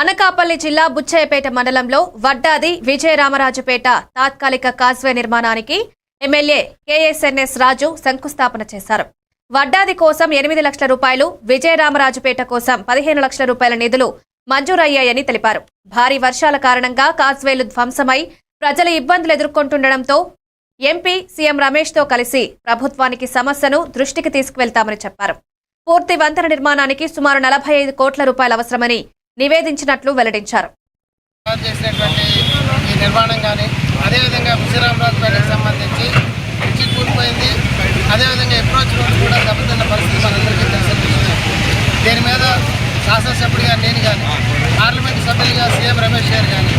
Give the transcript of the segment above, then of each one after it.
అనకాపల్లి జిల్లా బుచ్చయ్యపేట మండలంలో వడ్డాది విజయరామరాజుపేట తాత్కాలిక కాజ్వే నిర్మాణానికి ఎమ్మెల్యే కేఎస్ఎన్ఎస్ రాజు శంకుస్థాపన చేశారు. వడ్డాది కోసం ఎనిమిది లక్షల రూపాయలు విజయరామరాజుపేట కోసం పదిహేను లక్షల రూపాయల నిధులు మంజూరయ్యాయని తెలిపారు. భారీ వర్షాల కారణంగా కాజ్వేలు ధ్వంసమై ప్రజలు ఇబ్బందులు ఎదుర్కొంటుండటంతో ఎంపీ సీఎం రమేష్తో కలిసి ప్రభుత్వానికి సమస్యను దృష్టికి తీసుకువెళ్తామని చెప్పారు. పూర్తి వంతెన నిర్మాణానికి సుమారు నలభై ఐదు కోట్ల రూపాయలు అవసరమని నివేదించినట్లు వెల్లడించారు చేసినటువంటి ఈ నిర్మాణం కానీ అదేవిధంగా విశ్వరామరాజుపేటకు సంబంధించి బ్రిడ్జి కూలిపోయింది అదేవిధంగా అప్రోచ్ రోడ్ కూడా దెబ్బతిన్న పరిస్థితి మనందరికీ తెలిసిన విషయమే. దీని మీద శాసనసభ్యుడిగా నేను కానీ పార్లమెంట్ సభ్యులుగా సీఎం రమేష్ గారు కానీ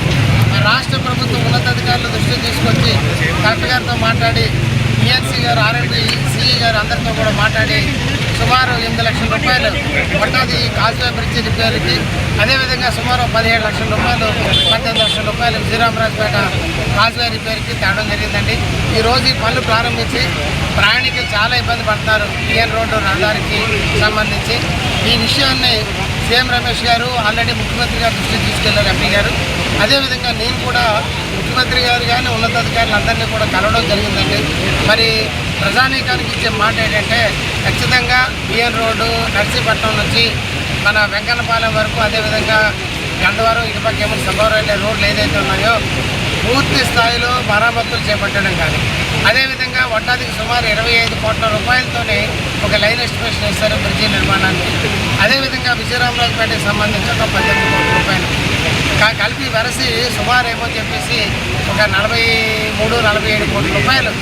రాష్ట్ర ప్రభుత్వం ఉన్నతాధికారులు దృష్టికి తీసుకొచ్చి కలెక్టర్ గారితో మాట్లాడి ఈఎన్సీ గారు ఆర్ఎండ్బి సిఈ గారు అందరితో కూడా మాట్లాడి సుమారు ఎనిమిది లక్షల రూపాయలు పట్టాది. కాజువే బ్రిడ్జ్ రిపేర్కి అదేవిధంగా సుమారు పదిహేడు లక్షల రూపాయలు పద్దెనిమిది లక్షల రూపాయలు శ్రీరామరాజుపేట కాజువే రిపేర్కి తేవడం జరిగిందండి. ఈ రోజు ఈ పనులు ప్రారంభించి ప్రయాణికులు చాలా ఇబ్బంది పడతారు ఈఎన్ రోడ్డు రహదారికి సంబంధించి. ఈ విషయాన్ని సీఎం రమేష్ గారు ఆల్రెడీ ముఖ్యమంత్రి గారు దృష్టికి తీసుకెళ్ళారు ఎంపీ గారు. అదేవిధంగా నేను కూడా ముఖ్యమంత్రి గారు కానీ ఉన్నతాధికారులు అందరినీ కూడా కలవడం జరిగిందండి. మరి ప్రజానీకానికి ఇచ్చే మాట ఏంటంటే ఖచ్చితంగా బిఎన్ రోడ్డు నర్సీపట్నం నుంచి మన వెంకన్నపాలెం వరకు అదేవిధంగా గండవరం ఇటుపక్కేమో సభవరం వెళ్ళే రోడ్లు ఏదైతే ఉన్నాయో పూర్తి స్థాయిలో మరామతులు చేపట్టడం కానీ అదేవిధంగా వడ్డాదికి సుమారు ఇరవై ఐదు కోట్ల రూపాయలతోనే ఒక లైన్ ఎస్టిమేషన్ ఇస్తారు బ్రిడ్జి నిర్మాణానికి. అదేవిధంగా విజయరామరాజుపేటకి సంబంధించి ఒక పద్దెనిమిది కోట్ల రూపాయలు. కా- కలిపి వెరసి సుమారు ఏమో చెప్పేసి ఒక నలభై మూడు నలభై ఏడు కోట్ల రూపాయలు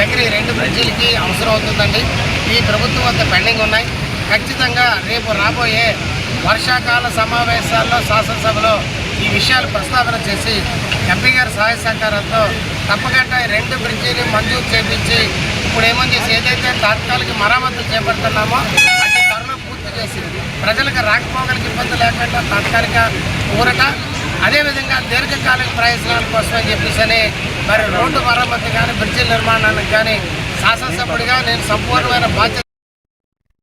దగ్గర ఈ రెండు బ్రిడ్జిలకి అవసరం అవుతుందండి. ఈ ప్రభుత్వం వద్ద పెండింగ్ ఉన్నాయి. ఖచ్చితంగా రేపు రాబోయే వర్షాకాల సమావేశాల్లో శాసనసభలో ఈ విషయాలు ప్రస్తావన చేసి ఎంపీ గారి సహాయ సహకారంతో తప్పకుండా ఈ రెండు బ్రిడ్జిని మంజూరు చేపించి ఇప్పుడు ఏమని చేసి ఏదైతే తాత్కాలిక మరామత్తు చేపడుతున్నామో అతి త్వరలో పూర్తి చేసి ప్రజలకు రాకపోకలకు ఇబ్బంది లేకుండా తాత్కాలిక ఊరట అదేవిధంగా దీర్ఘకాలిక ప్రయోజనాల కోసం అని చెప్పేసి మరి రోడ్డు మరమ్మతు కానీ బ్రిడ్జి నిర్మాణానికి కానీ శాసనసభ్యుడిగా నేను సంపూర్ణమైన బాధ్యత